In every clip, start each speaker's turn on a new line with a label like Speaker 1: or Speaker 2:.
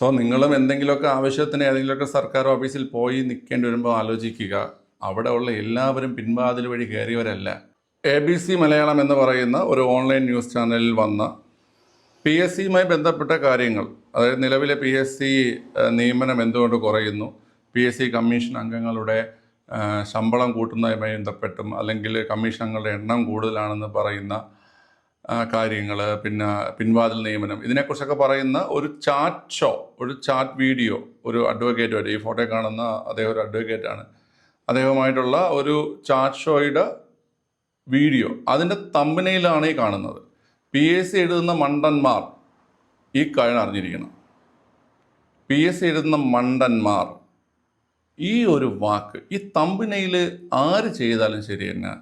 Speaker 1: So നിങ്ങളും എന്തെങ്കിലുമൊക്കെ ആവശ്യത്തിന് ഏതെങ്കിലുമൊക്കെ സർക്കാർ ഓഫീസിൽ പോയി നിൽക്കേണ്ടി വരുമ്പോൾ ആലോചിക്കുക. അവിടെ ഉള്ള എല്ലാവരും പിൻവാതിൽ വഴി കയറിയവരല്ല. എ ബി സി മലയാളം എന്ന് പറയുന്ന ഒരു ഓൺലൈൻ ന്യൂസ് ചാനലിൽ വന്ന പി എസ് സിയുമായി ബന്ധപ്പെട്ട കാര്യങ്ങൾ. അതായത് നിലവിലെ പി എസ് സി നിയമനം എന്തുകൊണ്ട് കുറയുന്നു? പി എസ് സി കമ്മീഷൻ അംഗങ്ങളുടെ ശമ്പളം കൂട്ടുന്നതുമായി ബന്ധപ്പെട്ടും അല്ലെങ്കിൽ കമ്മീഷൻ അംഗങ്ങളുടെ എണ്ണം കൂടുതലാണെന്ന് പറയുന്ന കാര്യങ്ങൾ പിന്നെ പിൻവാതിൽ നിയമനം. ഇതിനെക്കുറിച്ചൊക്കെ പറയുന്ന ഒരു ചാറ്റ് ഷോ ഒരു ചാറ്റ് വീഡിയോ ഒരു അഡ്വക്കേറ്റുമായിട്ട് ഈ ഫോട്ടോ കാണുന്ന അദ്ദേഹം ഒരു അഡ്വക്കേറ്റാണ്. അദ്ദേഹവുമായിട്ടുള്ള ഒരു ചാറ്റ് ഷോയുടെ വീഡിയോ. അതിന്റെ തമ്പനയിലാണ് ഈ കാണുന്നത്. പി എസ് സി എഴുതുന്ന മണ്ടന്മാർ ഈ കാര്യം അറിഞ്ഞിരിക്കണം. പി എസ് സി എഴുതുന്ന മണ്ടന്മാർ ഈ ഒരു വാക്ക് ഈ തമ്പിനയിൽ ആര് ചെയ്താലും ശരി തന്നെ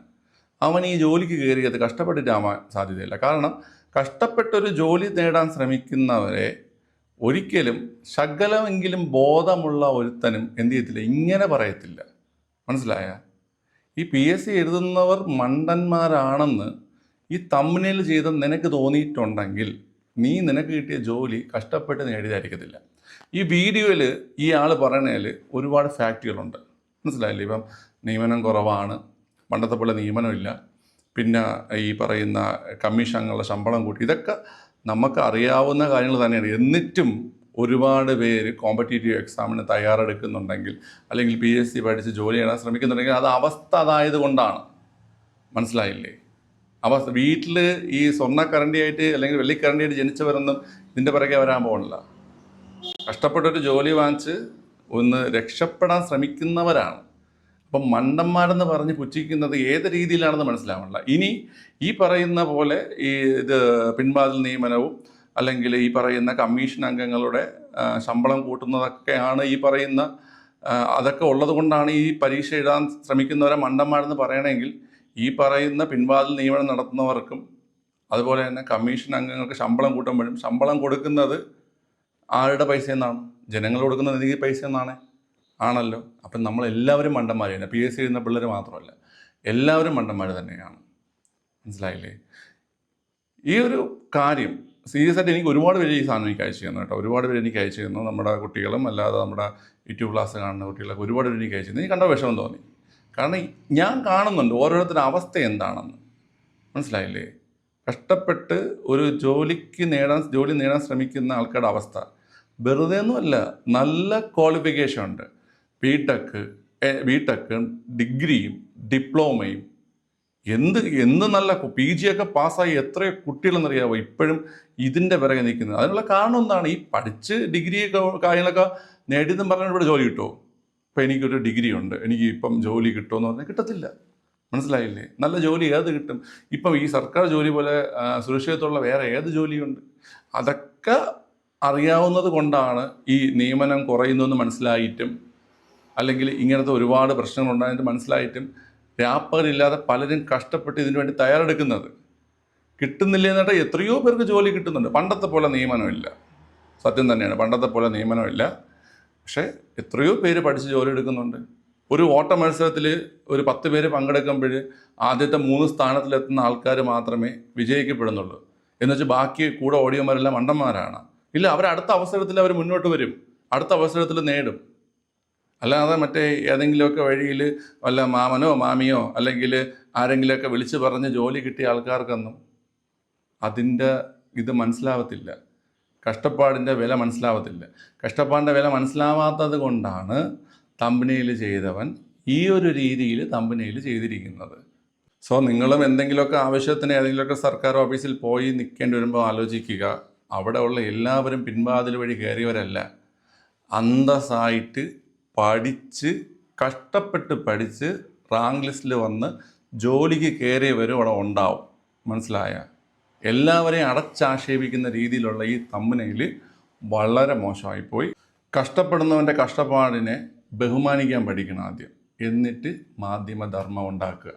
Speaker 1: അവൻ ഈ ജോലിക്ക് കയറിയത് കഷ്ടപ്പെട്ടിട്ടാവാൻ സാധ്യതയില്ല. കാരണം കഷ്ടപ്പെട്ടൊരു ജോലി നേടാൻ ശ്രമിക്കുന്നവരെ ഒരിക്കലും ശകലമെങ്കിലും ബോധമുള്ള ഒരുത്തനും എന്ത് ചെയ്യത്തില്ല ഇങ്ങനെ പറയത്തില്ല. മനസ്സിലായ? ഈ പി എസ് സി എഴുതുന്നവർ മണ്ടന്മാരാണെന്ന് ഈ തമ്മിനിൽ ചെയ്ത നിനക്ക് തോന്നിയിട്ടുണ്ടെങ്കിൽ നീ നിനക്ക് കിട്ടിയ ജോലി കഷ്ടപ്പെട്ട് നേടിയതായിരിക്കത്തില്ല. ഈ വീഡിയോയിൽ ഈ ആൾ പറയണതിൽ ഒരുപാട് ഫാക്റ്റുകളുണ്ട് മനസ്സിലായില്ലേ? ഇപ്പം നിയമനം കുറവാണ്. പണ്ടത്തെ പോലെ നിയമനമില്ല. പിന്നെ ഈ പറയുന്ന കമ്മീഷൻ അംഗങ്ങളുടെ ശമ്പളം കൂട്ടി ഇതൊക്കെ നമുക്ക് അറിയാവുന്ന കാര്യങ്ങൾ തന്നെയാണ്. എന്നിട്ടും ഒരുപാട് പേര് കോമ്പറ്റേറ്റീവ് എക്സാമിന് തയ്യാറെടുക്കുന്നുണ്ടെങ്കിൽ അല്ലെങ്കിൽ പി എസ് സി പഠിച്ച് ജോലി ചെയ്യാൻ ശ്രമിക്കുന്നുണ്ടെങ്കിൽ അത് അവസ്ഥ അതായത് കൊണ്ടാണ്. മനസ്സിലായില്ലേ? അവസ്ഥ വീട്ടിൽ ഈ സ്വർണക്കരണ്ടിയായിട്ട് അല്ലെങ്കിൽ വെള്ളിക്കരണ്ടിയായിട്ട് ജനിച്ചവരൊന്നും ഇതിന്റെ പിറകെ വരാൻ പോകണില്ല കഷ്ടപ്പെട്ടൊരു ജോലി വാങ്ങിച്ച് ഒന്ന് രക്ഷപ്പെടാൻ ശ്രമിക്കുന്നവരാണ്. അപ്പം മണ്ടന്മാരെന്ന് പറഞ്ഞ് പുച്ഛിക്കുന്നത് ഏത് രീതിയിലാണെന്ന് മനസ്സിലാവണില്ല. ഇനി ഈ പറയുന്ന പോലെ ഈ ഇത് പിൻവാതിൽ നിയമനവും അല്ലെങ്കിൽ ഈ പറയുന്ന കമ്മീഷൻ അംഗങ്ങളുടെ ശമ്പളം കൂട്ടുന്നതൊക്കെയാണ് ഈ പറയുന്ന അതൊക്കെ ഉള്ളത് കൊണ്ടാണ് ഈ പരീക്ഷ എഴുതാൻ ശ്രമിക്കുന്നവരെ മണ്ടന്മാരെന്ന് പറയണമെങ്കിൽ ഈ പറയുന്ന പിൻവാതിൽ നിയമനം നടത്തുന്നവർക്കും അതുപോലെ തന്നെ കമ്മീഷൻ അംഗങ്ങൾക്ക് ശമ്പളം കൂട്ടുമ്പോഴും ശമ്പളം കൊടുക്കുന്നത് ആരുടെ പൈസ എന്നാണ് ജനങ്ങൾ കൊടുക്കുന്ന നിധി പൈസ എന്നാണ് ആണല്ലോ? അപ്പം നമ്മളെല്ലാവരും മണ്ടന്മാർ തന്നെ. പി എസ് സി എഴുതുന്ന പിള്ളേർ മാത്രമല്ല. എല്ലാവരും മണ്ടന്മാർ തന്നെയാണ്. മനസ്സിലായില്ലേ? ഈ ഒരു കാര്യം സീരിയസ് ആയിട്ട് എനിക്ക് ഒരുപാട് പേര് ഈ സാധനം എനിക്ക് അയച്ചു തന്നു കേട്ടോ. ഒരുപാട് പേര് എനിക്ക് അയച്ചു തന്നു. നമ്മുടെ കുട്ടികളും അല്ലാതെ നമ്മുടെ യൂട്യൂബ് ക്ലാസ് കാണുന്ന കുട്ടികളൊക്കെ ഒരുപാട് പേര് എനിക്ക് അയച്ചു തന്നു. എനിക്ക് കണ്ട വിഷമം തോന്നി. കാരണം ഞാൻ കാണുന്നുണ്ട് ഓരോരുത്തരുടെ അവസ്ഥ എന്താണെന്ന്. മനസ്സിലായില്ലേ? കഷ്ടപ്പെട്ട് ഒരു ജോലിക്ക് നേടാൻ ജോലി നേടാൻ ശ്രമിക്കുന്ന ആൾക്കാരുടെ അവസ്ഥ. വെറുതെ ഒന്നുമല്ല നല്ല ക്വാളിഫിക്കേഷൻ ഉണ്ട്. ബി ടെക് ബി ടെക് ഡിഗ്രിയും ഡിപ്ലോമയും എന്ത് എന്ത് നല്ല പി ജി ഒക്കെ പാസ്സായി എത്രയോ കുട്ടികളെന്നറിയാവോ ഇപ്പോഴും ഇതിന്റെ പിറകെ നിൽക്കുന്നത്. അതിനുള്ള കാരണം എന്താണ്? ഈ പഠിച്ച് ഡിഗ്രി കാര്യങ്ങളൊക്കെ നേടിയെന്നും പറഞ്ഞാൽ ഇവിടെ ജോലി കിട്ടുമോ? ഇപ്പം എനിക്കൊരു ഡിഗ്രി ഉണ്ട്. എനിക്ക് ഇപ്പം ജോലി കിട്ടുമെന്ന് പറഞ്ഞാൽ കിട്ടത്തില്ല. മനസ്സിലായില്ലേ? നല്ല ജോലി ഏത് കിട്ടും? ഇപ്പം ഈ സർക്കാർ ജോലി പോലെ സുരക്ഷിതത്വമുള്ള വേറെ ഏത് ജോലിയുണ്ട്? അതൊക്കെ അറിയാവുന്നത് കൊണ്ടാണ് ഈ നിയമനം കുറയുന്നതെന്ന് മനസ്സിലായിട്ടും അല്ലെങ്കിൽ ഇങ്ങനത്തെ ഒരുപാട് പ്രശ്നങ്ങൾ ഉണ്ടായിട്ട് മനസ്സിലായിട്ടും രാപ്പകലില്ലാതെ പലരും കഷ്ടപ്പെട്ട് ഇതിനു വേണ്ടി തയ്യാറെടുക്കുന്നത് കിട്ടുന്നില്ല എന്നിട്ട് എത്രയോ പേർക്ക് ജോലി കിട്ടുന്നുണ്ട്. പണ്ടത്തെ പോലെ നിയമനമില്ല. സത്യം തന്നെയാണ്. പണ്ടത്തെ പോലെ നിയമനമില്ല. പക്ഷേ എത്രയോ പേര് പഠിച്ച് ജോലി എടുക്കുന്നുണ്ട്. ഒരു ഓട്ട മത്സരത്തിൽ ഒരു പത്ത് പേര് പങ്കെടുക്കുമ്പോൾ ആദ്യത്തെ മൂന്ന് സ്ഥാനത്തിലെത്തുന്ന ആൾക്കാർ മാത്രമേ വിജയിക്കപ്പെടുന്നുള്ളൂ. എന്ന് വെച്ചാൽ ബാക്കി കൂടെ ഓടിയവന്മാരെല്ലാം മണ്ടന്മാരാണ്. ഇല്ല അവർ അടുത്ത അവസരത്തിൽ അവർ മുന്നോട്ട് വരും. അടുത്ത അവസരത്തിൽ നേടും. അല്ലാതെ മറ്റേ ഏതെങ്കിലുമൊക്കെ വഴിയിൽ വല്ല മാമനോ മാമിയോ അല്ലെങ്കിൽ ആരെങ്കിലുമൊക്കെ വിളിച്ച് പറഞ്ഞ് ജോലി കിട്ടിയ ആൾക്കാർക്കൊന്നും അതിന്റെ ഇത് മനസ്സിലാവത്തില്ല. കഷ്ടപ്പാടിന്റെ വില മനസ്സിലാവത്തില്ല. കഷ്ടപ്പാടിന്റെ വില മനസ്സിലാവാത്തത് കൊണ്ടാണ് തമ്പനിയിൽ ചെയ്തവൻ ഈ ഒരു രീതിയിൽ തമ്പനിയിൽ ചെയ്തിരിക്കുന്നത്. സോ നിങ്ങളും എന്തെങ്കിലുമൊക്കെ ആവശ്യത്തിന് ഏതെങ്കിലുമൊക്കെ സർക്കാർ ഓഫീസിൽ പോയി നിൽക്കേണ്ടി വരുമ്പോൾ ആലോചിക്കുക. അവിടെ ഉള്ള എല്ലാവരും പിൻവാതിൽ വഴി കയറിയവരല്ല. അന്തസ്സായിട്ട് പഠിച്ച് കഷ്ടപ്പെട്ട് പഠിച്ച് റാങ്ക് ലിസ്റ്റിൽ വന്ന് ജോലിക്ക് കയറിയവരും അവിടെ ഉണ്ടാവും. മനസ്സിലായ? എല്ലാവരെയും അടച്ചാക്ഷേപിക്കുന്ന രീതിയിലുള്ള ഈ തമ്മനയിൽ വളരെ മോശമായിപ്പോയി. കഷ്ടപ്പെടുന്നവന്റെ കഷ്ടപ്പാടിനെ ബഹുമാനിക്കാൻ പഠിക്കണം ആദ്യം. എന്നിട്ട് മാധ്യമധർമ്മം ഉണ്ടാക്കുക.